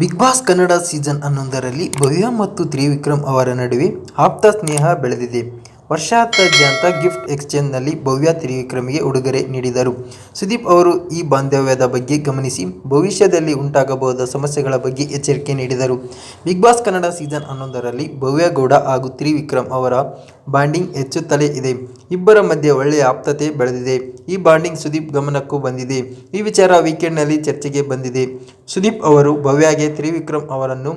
Big boss Kannada season ಹನ್ನೊಂದರಲ್ಲಿ ಭವ್ಯ ಮತ್ತು ತ್ರಿವಿಕ್ರಮ್ ಅವರ ನಡುವೆ ಆಪ್ತ ಸ್ನೇಹ ಬೆಳೆದಿದೆ. ವರ್ಷಾಂತ್ಯದ ಗಿಫ್ಟ್ ಎಕ್ಸ್ಚೇಂಜ್ನಲ್ಲಿ ಭವ್ಯ ತ್ರಿವಿಕ್ರಮ್ಗೆ ಉಡುಗೊರೆ ನೀಡಿದರು. ಸುದೀಪ್ ಅವರು ಈ ಬಾಂಧವ್ಯದ ಬಗ್ಗೆ ಗಮನಿಸಿ, ಭವಿಷ್ಯದಲ್ಲಿ ಉಂಟಾಗಬಹುದಾದ ಸಮಸ್ಯೆಗಳ ಬಗ್ಗೆ ಎಚ್ಚರಿಕೆ ನೀಡಿದರು. ಬಿಗ್ ಬಾಸ್ ಕನ್ನಡ ಸೀಸನ್ ಹನ್ನೊಂದರಲ್ಲಿ ಭವ್ಯ ಗೌಡ ಹಾಗೂ ತ್ರಿವಿಕ್ರಮ್ ಅವರ ಬಾಂಡಿಂಗ್ ಹೆಚ್ಚುತ್ತಲೇ ಇದೆ. ಇಬ್ಬರ ಮಧ್ಯೆ ಒಳ್ಳೆಯ ಆಪ್ತತೆ ಬೆಳೆದಿದೆ. ಈ ಬಾಂಡಿಂಗ್ ಸುದೀಪ್ ಗಮನಕ್ಕೂ ಬಂದಿದೆ. ಈ ವಿಚಾರ ವೀಕೆಂಡ್ನಲ್ಲಿ ಚರ್ಚೆಗೆ ಬಂದಿದೆ. ಸುದೀಪ್ ಅವರು ಭವ್ಯಾಗೆ ತ್ರಿವಿಕ್ರಮ್ ಅವರನ್ನು,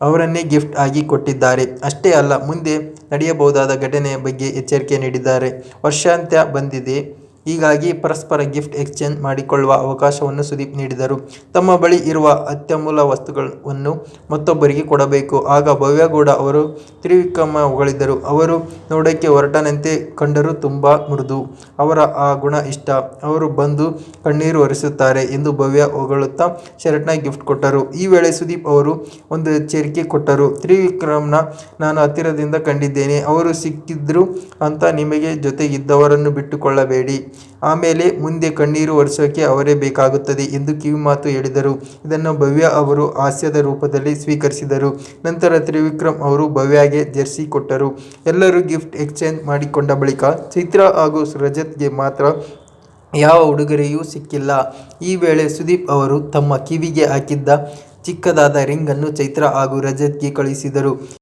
ಅವರನ್ನೇ ಗಿಫ್ಟ್ ಆಗಿ ಕೊಟ್ಟಿದ್ದಾರೆ. ಅಷ್ಟೇ ಅಲ್ಲ, ಮುಂದೆ ನಡೆಯಬಹುದಾದ ಘಟನೆಯ ಬಗ್ಗೆ ಎಚ್ಚರಿಕೆ ನೀಡಿದ್ದಾರೆ. ವರ್ಷಾಂತ್ಯ ಬಂದಿದೆ. ಹೀಗಾಗಿ ಪರಸ್ಪರ ಗಿಫ್ಟ್ ಎಕ್ಸ್ಚೇಂಜ್ ಮಾಡಿಕೊಳ್ಳುವ ಅವಕಾಶವನ್ನು ಸುದೀಪ್ ನೀಡಿದರು. ತಮ್ಮ ಬಳಿ ಇರುವ ಅತ್ಯಮೂಲ ವಸ್ತುಗಳನ್ನು ಮತ್ತೊಬ್ಬರಿಗೆ ಕೊಡಬೇಕು. ಆಗ ಭವ್ಯಗೌಡ ಅವರು ತ್ರಿವಿಕ್ರಮ ಹೊಗಳಿದ್ದರು ಅವರು ನೋಡೋಕ್ಕೆ ಹೊರಟನಂತೆ ಕಂಡರು ತುಂಬ ಮೃದು. ಅವರ ಆ ಗುಣ ಇಷ್ಟ. ಅವರು ಬಂದು ಕಣ್ಣೀರು ಒರೆಸುತ್ತಾರೆ ಎಂದು ಭವ್ಯ ಹೊಗಳುತ್ತಾ ಶರ್ಟ್ನ ಗಿಫ್ಟ್ ಕೊಟ್ಟರು. ಈ ವೇಳೆ ಸುದೀಪ್ ಅವರು ಒಂದು ಎಚ್ಚರಿಕೆ ಕೊಟ್ಟರು. ತ್ರಿವಿಕ್ರಮ್ನ ನಾನು ಹತ್ತಿರದಿಂದ ಕಂಡಿದ್ದೇನೆ. ಅವರು ಸಿಕ್ಕಿದ್ರು ಅಂತ ನಿಮಗೆ ಜೊತೆಗಿದ್ದವರನ್ನು ಬಿಟ್ಟುಕೊಳ್ಳಬೇಡಿ. ಆಮೇಲೆ ಮುಂದೆ ಕಣ್ಣೀರು ಒರೆಸೋಕೆ ಅವರೇ ಬೇಕಾಗುತ್ತದೆ ಎಂದು ಕಿವಿಮಾತು ಹೇಳಿದರು. ಇದನ್ನು ಭವ್ಯ ಅವರು ಹಾಸ್ಯದ ರೂಪದಲ್ಲಿ ಸ್ವೀಕರಿಸಿದರು. ನಂತರ ತ್ರಿವಿಕ್ರಮ್ ಅವರು ಭವ್ಯಗೆ ಜೆರ್ಸಿ ಕೊಟ್ಟರು. ಎಲ್ಲರೂ ಗಿಫ್ಟ್ ಎಕ್ಸ್ಚೇಂಜ್ ಮಾಡಿಕೊಂಡ ಬಳಿಕ ಚಿತ್ರ ಹಾಗೂ ರಜತ್ಗೆ ಮಾತ್ರ ಯಾವ ಉಡುಗೊರೆಯೂ ಸಿಕ್ಕಿಲ್ಲ. ಈ ವೇಳೆ ಸುದೀಪ್ ಅವರು ತಮ್ಮ ಕಿವಿಗೆ ಹಾಕಿದ್ದ ಚಿಕ್ಕದಾದ ರಿಂಗ್ ಅನ್ನು ಚೈತ್ರ ಹಾಗೂ ರಜತ್ಗೆ ಕಳುಹಿಸಿದರು